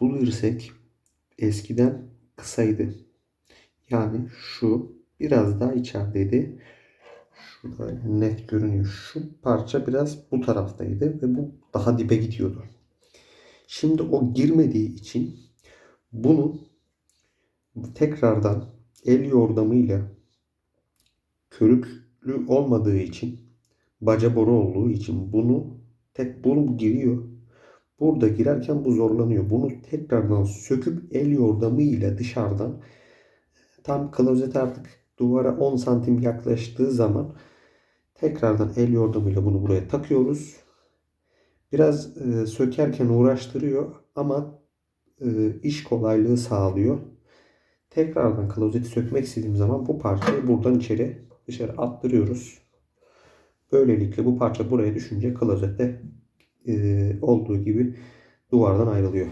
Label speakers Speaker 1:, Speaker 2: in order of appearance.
Speaker 1: Bu dirsek eskiden kısaydı. Yani şu biraz daha içerideydi. Şurada net görünüyor. Şu parça biraz bu taraftaydı ve bu daha dibe gidiyordu. Şimdi o girmediği için bunu tekrardan el yordamıyla körüklü olmadığı için baca boru olduğu için bunu tek bunu giriyor. Burada girerken bu zorlanıyor. Bunu tekrardan söküp el yordamıyla dışarıdan tam klozet artık duvara 10 santim yaklaştığı zaman tekrardan el yordamıyla bunu buraya takıyoruz. Biraz e, sökerken uğraştırıyor ama e, iş kolaylığı sağlıyor. Tekrardan klozeti sökmek istediğim zaman bu parçayı buradan içeri dışarı attırıyoruz. Böylelikle bu parça buraya düşünce klozette e, olduğu gibi duvardan ayrılıyor.